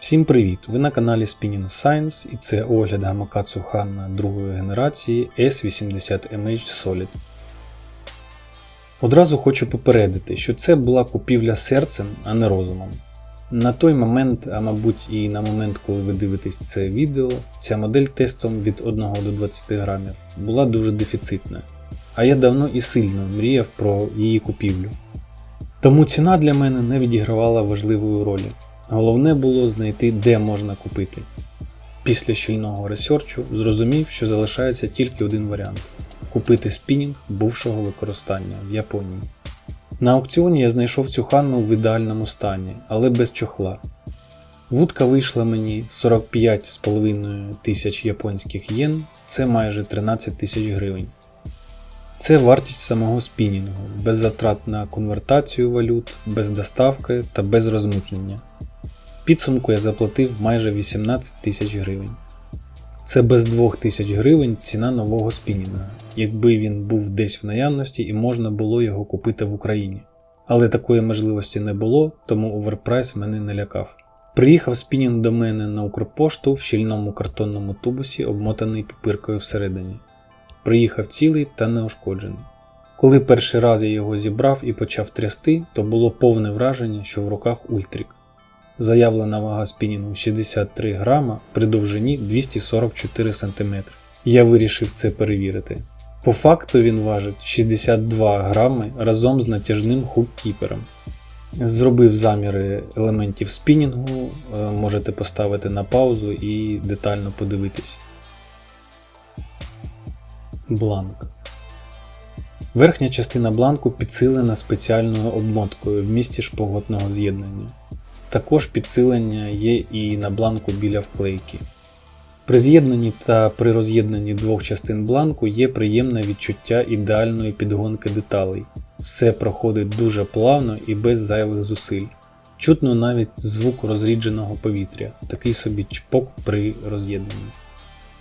Всім привіт! Ви на каналі Spinning Science і це огляд гамакацу Hanna другої генерації S80MH Solid. Одразу хочу попередити, що це була купівля серцем, а не розумом. На той момент, а мабуть і на момент, коли ви дивитесь це відео, ця модель тестом від 1 до 20 грамів була дуже дефіцитною, а я давно і сильно мріяв про її купівлю. Тому ціна для мене не відігравала важливої ролі. Головне було знайти, де можна купити. Після щільного ресерчу зрозумів, що залишається тільки один варіант купити спінінг бувшого використання в Японії. На аукціоні я знайшов цю ханну в ідеальному стані, але без чохла. Вудка вийшла мені 45,5 тисяч японських єн, це майже 13 тисяч гривень. Це вартість самого спінінгу, без затрат на конвертацію валют, без доставки та без розмитнення. Підсумку я заплатив майже 18 тисяч гривень. Це без 2 тисяч гривень ціна нового спінінга, якби він був десь в наявності і можна було його купити в Україні. Але такої можливості не було, тому оверпрайс мене не лякав. Приїхав спінінг до мене на Укрпошту в щільному картонному тубусі, обмотаний папиркою всередині. Приїхав цілий та неушкоджений. Коли перший раз я його зібрав і почав трясти, то було повне враження, що в руках ультрік. Заявлена вага спінінгу 63 грама при довжині 244 см. Я вирішив це перевірити. По факту він важить 62 грами разом з натяжним хуккіпером. Зробив заміри елементів спінінгу, е, можете поставити на паузу і детально подивитись. Бланк. Верхня частина бланку підсилена спеціальною обмоткою в місці шпоготного з'єднання. Також підсилення є і на бланку біля вклейки. При з'єднанні та при роз'єднанні двох частин бланку є приємне відчуття ідеальної підгонки деталей. Все проходить дуже плавно і без зайвих зусиль. Чутно навіть звук розрідженого повітря, такий собі чпок при роз'єднанні.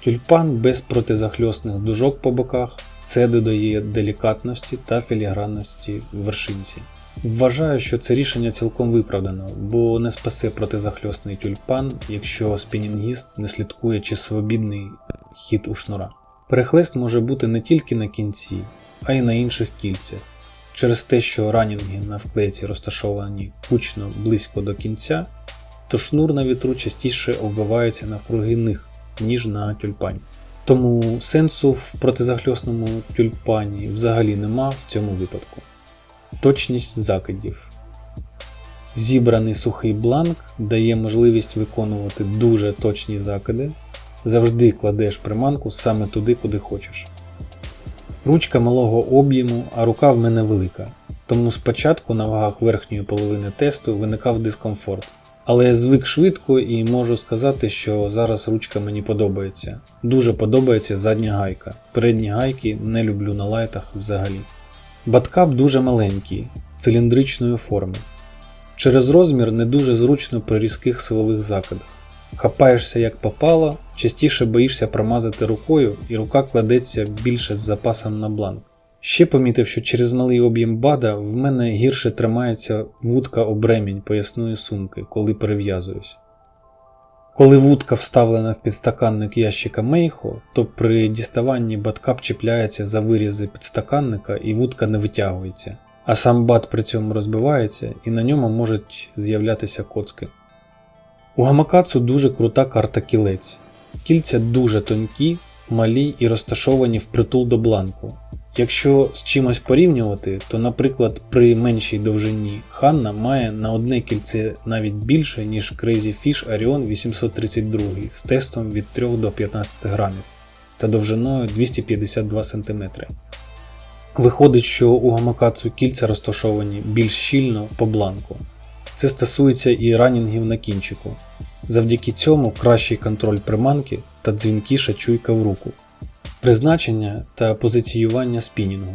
Тюльпан без протизахльосних дужок по боках це додає делікатності та філігранності вершинці. Вважаю, що це рішення цілком виправдано, бо не спасе протизахльосний тюльпан, якщо спінінгіст не слідкує чи свобідний хід у шнура. Перехлест може бути не тільки на кінці, а й на інших кільцях. Через те, що ранінги на вклейці розташовані кучно близько до кінця, то шнур на вітру частіше обвивається навкруги них, ніж на тюльпані. Тому сенсу в протизахльосному тюльпані взагалі нема в цьому випадку. Точність закидів. Зібраний сухий бланк дає можливість виконувати дуже точні закиди. Завжди кладеш приманку саме туди, куди хочеш. Ручка малого об'єму, а рука в мене велика. Тому спочатку на вагах верхньої половини тесту виникав дискомфорт. Але я звик швидко і можу сказати, що зараз ручка мені подобається. Дуже подобається задня гайка. Передні гайки не люблю на лайтах взагалі. Баткап дуже маленький, циліндричної форми. Через розмір не дуже зручно при різких силових закидах. Хапаєшся як попало, частіше боїшся промазати рукою, і рука кладеться більше з запасом на бланк. Ще помітив, що через малий об'єм бада в мене гірше тримається вудка об ремінь поясної сумки, коли перев'язуюсь. Коли вудка вставлена в підстаканник ящика Мейхо, то при діставанні баткап чіпляється за вирізи підстаканника і вудка не витягується, а сам бат при цьому розбивається і на ньому можуть з'являтися коцки. У гамакацу дуже крута карта кілець. Кільця дуже тонкі, малі і розташовані впритул до бланку. Якщо з чимось порівнювати, то, наприклад, при меншій довжині Ханна має на одне кільце навіть більше, ніж Crazy Fish Arion 832 з тестом від 3 до 15 грамів та довжиною 252 см. Виходить, що у гамакацу кільця розташовані більш щільно по бланку. Це стосується і ранінгів на кінчику. Завдяки цьому кращий контроль приманки та дзвінкіша чуйка в руку. Призначення та позиціювання спінінгу.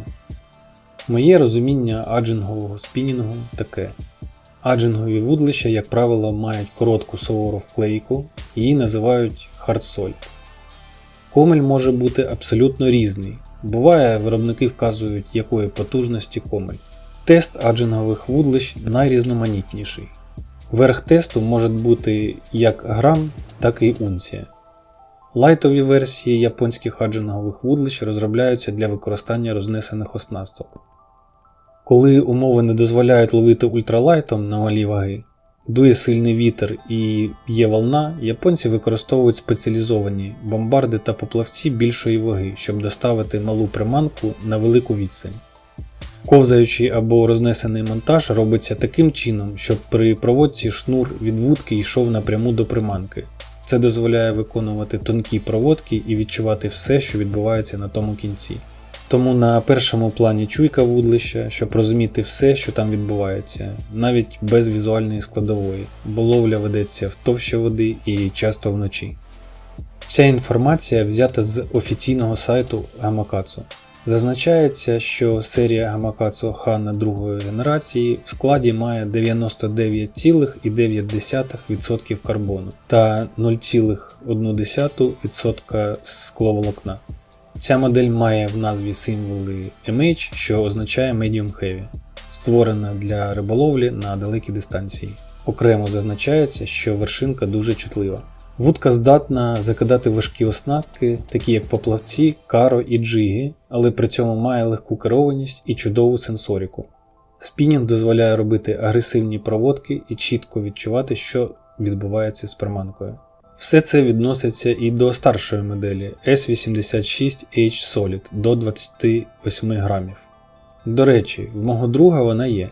Моє розуміння аджингового спінінгу таке. Аджингові вудлища, як правило, мають коротку сувору вклейку, її називають хардсольт. Комель може бути абсолютно різний. Буває, виробники вказують, якої потужності комель. Тест аджингових вудлищ найрізноманітніший. Верх тесту може бути як грам, так і унція. Лайтові версії японських аджингових вудлищ розробляються для використання рознесених оснасток. Коли умови не дозволяють ловити ультралайтом на малі ваги, дує сильний вітер і є волна, японці використовують спеціалізовані бомбарди та поплавці більшої ваги, щоб доставити малу приманку на велику відстань. Ковзаючий або рознесений монтаж робиться таким чином, щоб при проводці шнур від вудки йшов напряму до приманки. Це дозволяє виконувати тонкі проводки і відчувати все, що відбувається на тому кінці. Тому на першому плані чуйка вудлища, щоб розуміти все, що там відбувається, навіть без візуальної складової, бо ловля ведеться в товщі води і часто вночі. Вся інформація взята з офіційного сайту Гамакацу. Зазначається, що серія Гамакацу Хана другої генерації в складі має 99,9% карбону та 0,1% скловолокна. Ця модель має в назві символи MH, що означає Medium Heavy, створена для риболовлі на далекі дистанції. Окремо зазначається, що вершинка дуже чутлива. Вудка здатна закидати важкі оснастки, такі як поплавці, каро і джиги, але при цьому має легку керованість і чудову сенсоріку. Спінінг дозволяє робити агресивні проводки і чітко відчувати, що відбувається з приманкою. Все це відноситься і до старшої моделі S86H Solid до 28 грамів. До речі, в мого друга вона є.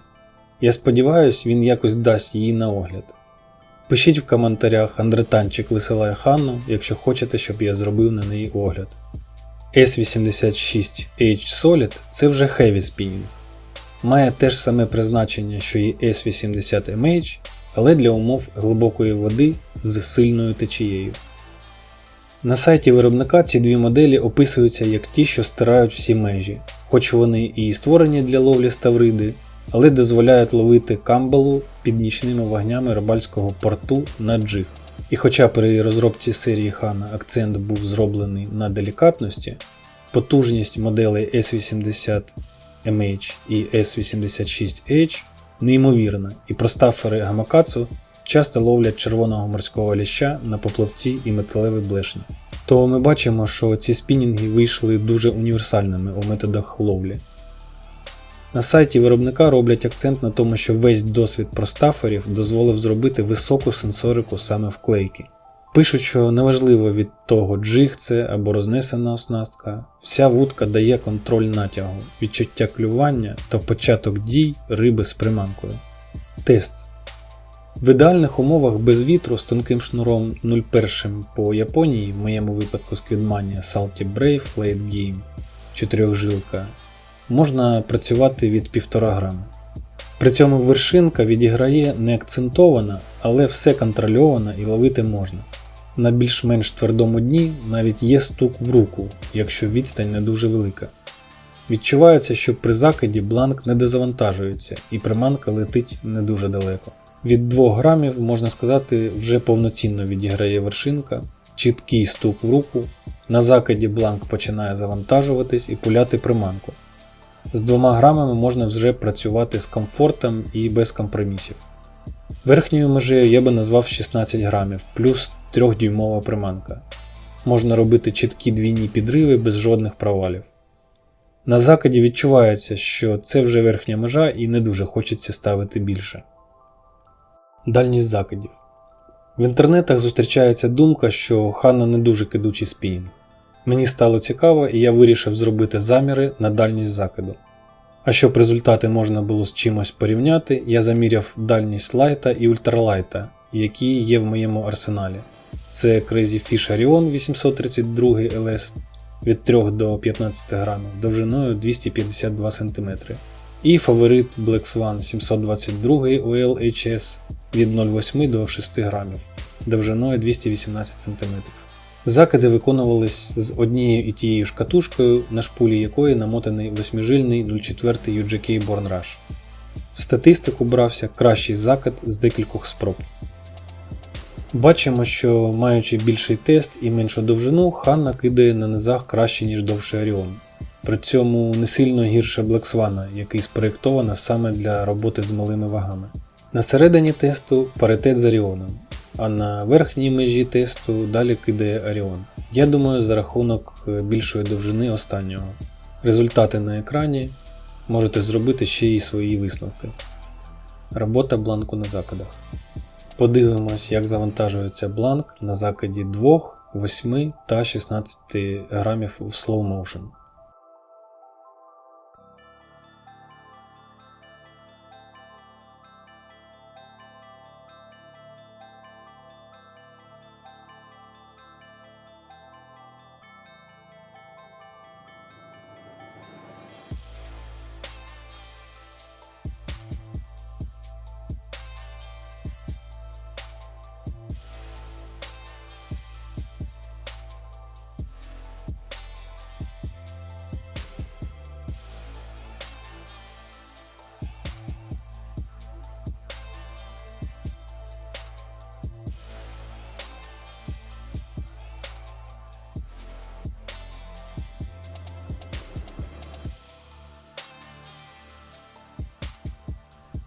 Я сподіваюся, він якось дасть її на огляд. Пишіть в коментарях Андретанчик висилає Ханну, якщо хочете, щоб я зробив на неї огляд. S86H Solid це вже Heavy Spinning. Має те ж саме призначення, що і S80MH, але для умов глибокої води з сильною течією. На сайті виробника ці дві моделі описуються як ті, що стирають всі межі, хоч вони і створені для ловлі ставриди, але дозволяють ловити камбалу під нічними вогнями рибальського порту на джиг. І хоча при розробці серії Хана акцент був зроблений на делікатності, потужність моделей S80MH і S86H неймовірна, і простафери Гамакацу часто ловлять червоного морського ліща на поплавці і металеві блешні. То ми бачимо, що ці спінінги вийшли дуже універсальними у методах ловлі. На сайті виробника роблять акцент на тому, що весь досвід простаферів дозволив зробити високу сенсорику саме вклейки. Пишуть, що неважливо від того, джиг це або рознесена оснастка, вся вудка дає контроль натягу, відчуття клювання та початок дій риби з приманкою. Тест. В ідеальних умовах без вітру з тонким шнуром 01 по Японії, в моєму випадку Squidmania Salty Brave Late Game 4 жилка, можна працювати від 1,5 грама. При цьому вершинка відіграє не акцентована, але все контрольовано і ловити можна. На більш-менш твердому дні навіть є стук в руку, якщо відстань не дуже велика. Відчувається, що при закиді бланк не дозавантажується і приманка летить не дуже далеко. Від 2 грамів, можна сказати, вже повноцінно відіграє вершинка, чіткий стук в руку, на закиді бланк починає завантажуватись і пуляти приманку. З 2 грамами можна вже працювати з комфортом і без компромісів. Верхньою межею я би назвав 16 грамів плюс 3-дюймова приманка. Можна робити чіткі двійні підриви без жодних провалів. На закиді відчувається, що це вже верхня межа і не дуже хочеться ставити більше. Дальність закидів. В інтернетах зустрічається думка, що Ханна не дуже кидучий спінінг. Мені стало цікаво і я вирішив зробити заміри на дальність закиду. А щоб результати можна було з чимось порівняти, я заміряв дальність лайта і ультралайта, які є в моєму арсеналі. Це Crazy Fish Orion 832 LS від 3 до 15 грамів довжиною 252 см. І фаворит Black Swan 722 OLHS від 0,8 до 6 грамів довжиною 218 см. Закиди виконувались з однією і тією ж катушкою, на шпулі якої намотаний восьмижильний 04 UGK Born Rush. В статистику брався кращий закид з декількох спроб. Бачимо, що маючи більший тест і меншу довжину, Ханна кидає на низах краще, ніж довший Оріон. При цьому не сильно гірше Swan, який спроєктовано саме для роботи з малими вагами. На середині тесту паритет з Оріоном, а на верхній межі тесту далі кидає Оріон. Я думаю, за рахунок е, більшої довжини останнього. Результати на екрані можете зробити ще й свої висновки. Робота бланку на закидах. Подивимось, як завантажується бланк на закиді 2, 8 та 16 грамів в slow motion.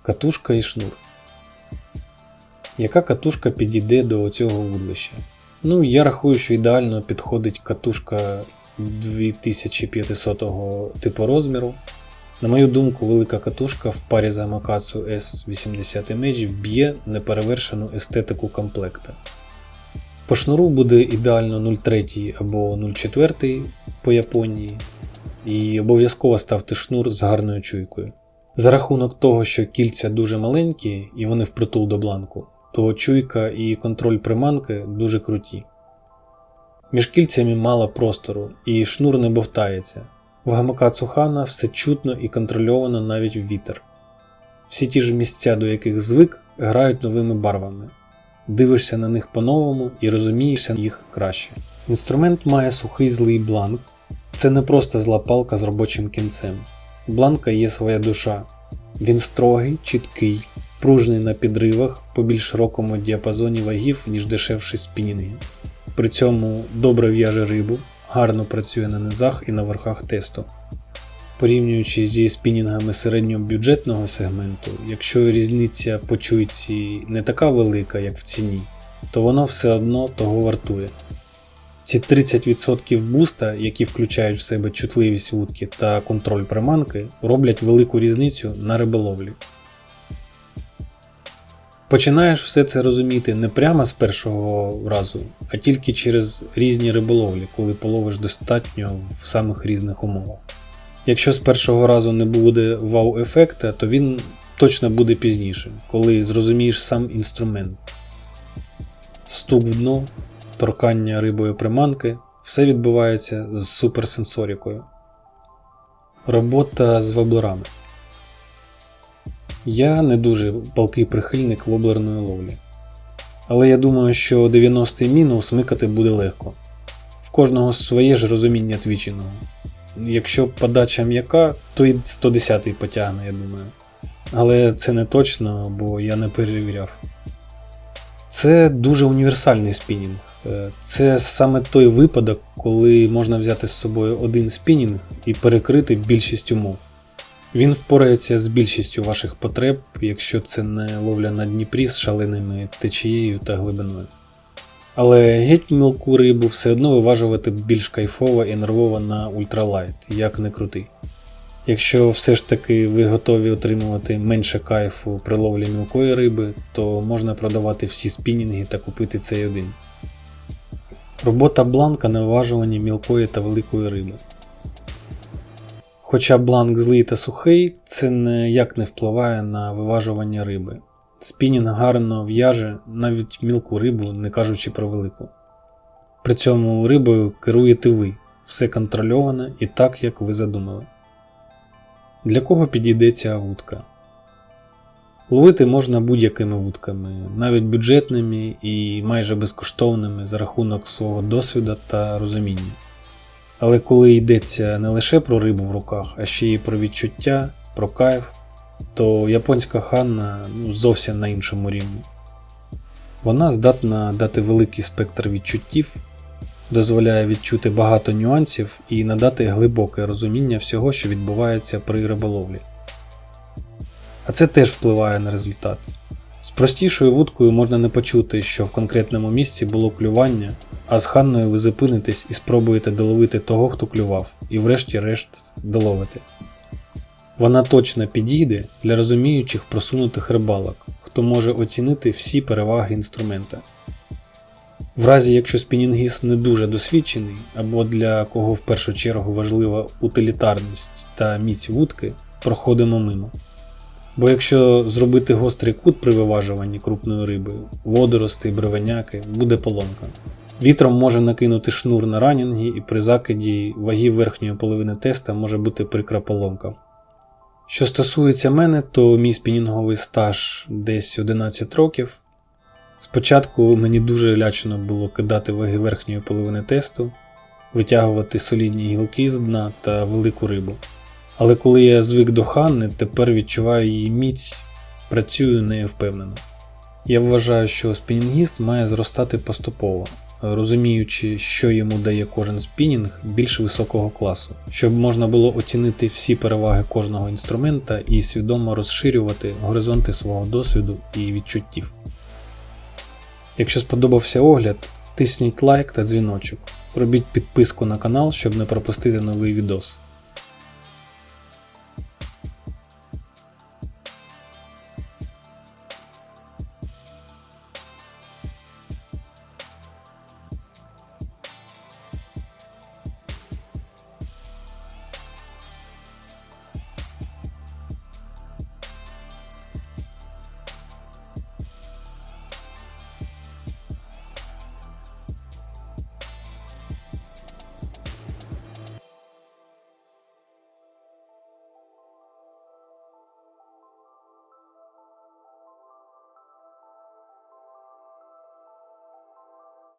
Катушка і шнур. Яка катушка підійде до цього вудлища? Ну, я рахую, що ідеально підходить катушка 2500 типу розміру. На мою думку, велика катушка в парі з Амакацу S80 Image вб'є неперевершену естетику комплекта. По шнуру буде ідеально 0,3 або 0,4 по Японії. І обов'язково ставте шнур з гарною чуйкою. За рахунок того, що кільця дуже маленькі і вони впритул до бланку, то чуйка і контроль приманки дуже круті. Між кільцями мало простору, і шнур не бовтається. В гамака Цухана все чутно і контрольовано навіть в вітер. Всі ті ж місця, до яких звик, грають новими барвами. Дивишся на них по-новому і розумієшся їх краще. Інструмент має сухий злий бланк. Це не просто зла палка з робочим кінцем. Бланка є своя душа. Він строгий, чіткий, пружний на підривах по більш широкому діапазоні вагів, ніж дешевші спінінги. При цьому добре в'яже рибу, гарно працює на низах і на верхах тесту. Порівнюючи зі спінінгами середньобюджетного сегменту, якщо різниця по чуйці не така велика, як в ціні, то воно все одно того вартує. Ці 30% буста, які включають в себе чутливість вудки та контроль приманки, роблять велику різницю на риболовлі. Починаєш все це розуміти не прямо з першого разу, а тільки через різні риболовлі, коли половиш достатньо в самих різних умовах. Якщо з першого разу не буде вау-ефекта, то він точно буде пізніше, коли зрозумієш сам інструмент. Стук в дно, торкання рибою приманки, все відбувається з суперсенсорікою. Робота з воблерами. Я не дуже палкий прихильник воблерної ловлі. Але я думаю, що 90-й міну смикати буде легко. В кожного своє ж розуміння твіченого. Якщо подача м'яка, то і 110-й потягне, я думаю. Але це не точно, бо я не перевіряв. Це дуже універсальний спінінг. Е, Це саме той випадок, коли можна взяти з собою один спінінг і перекрити більшість умов. Він впорається з більшістю ваших потреб, якщо це не ловля на Дніпрі з шаленими течією та глибиною. Але геть мілку рибу все одно виважувати більш кайфово і нервово на ультралайт, як не крутий. Якщо все ж таки ви готові отримувати менше кайфу при ловлі мілкої риби, то можна продавати всі спінінги та купити цей один. Робота бланка на виважуванні мілкої та великої риби. Хоча бланк злий та сухий, це ніяк не впливає на виважування риби. Спінінг гарно в'яже навіть мілку рибу, не кажучи про велику. При цьому рибою керуєте ви, все контрольоване і так, як ви задумали. Для кого підійде ця вудка? Ловити можна будь-якими вудками, навіть бюджетними і майже безкоштовними за рахунок свого досвіду та розуміння. Але коли йдеться не лише про рибу в руках, а ще й про відчуття, про кайф, то японська ханна ну, зовсім на іншому рівні. Вона здатна дати великий спектр відчуттів, дозволяє відчути багато нюансів і надати глибоке розуміння всього, що відбувається при риболовлі. А це теж впливає на результат. З простішою вудкою можна не почути, що в конкретному місці було клювання, а з ханною ви зупинитесь і спробуєте доловити того, хто клював, і врешті-решт доловите. Вона точно підійде для розуміючих просунутих рибалок, хто може оцінити всі переваги інструмента. В разі, якщо спінінгіст не дуже досвідчений, або для кого в першу чергу важлива утилітарність та міць вудки, проходимо мимо. Бо якщо зробити гострий кут при виважуванні крупною рибою, водорости, бревеняки, буде поломка. Вітром може накинути шнур на ранінги, і при закиді ваги верхньої половини теста може бути прикра поломка. Що стосується мене, то мій спінінговий стаж десь 11 років. Спочатку мені дуже лячно було кидати ваги верхньої половини тесту, витягувати солідні гілки з дна та велику рибу. Але коли я звик до Ханни, тепер відчуваю її міць, працюю нею впевнено. Я вважаю, що спінінгіст має зростати поступово, розуміючи, що йому дає кожен спінінг більш високого класу, щоб можна було оцінити всі переваги кожного інструмента і свідомо розширювати горизонти свого досвіду і відчуттів. Якщо сподобався огляд, тисніть лайк та дзвіночок. Робіть підписку на канал, щоб не пропустити новий відос.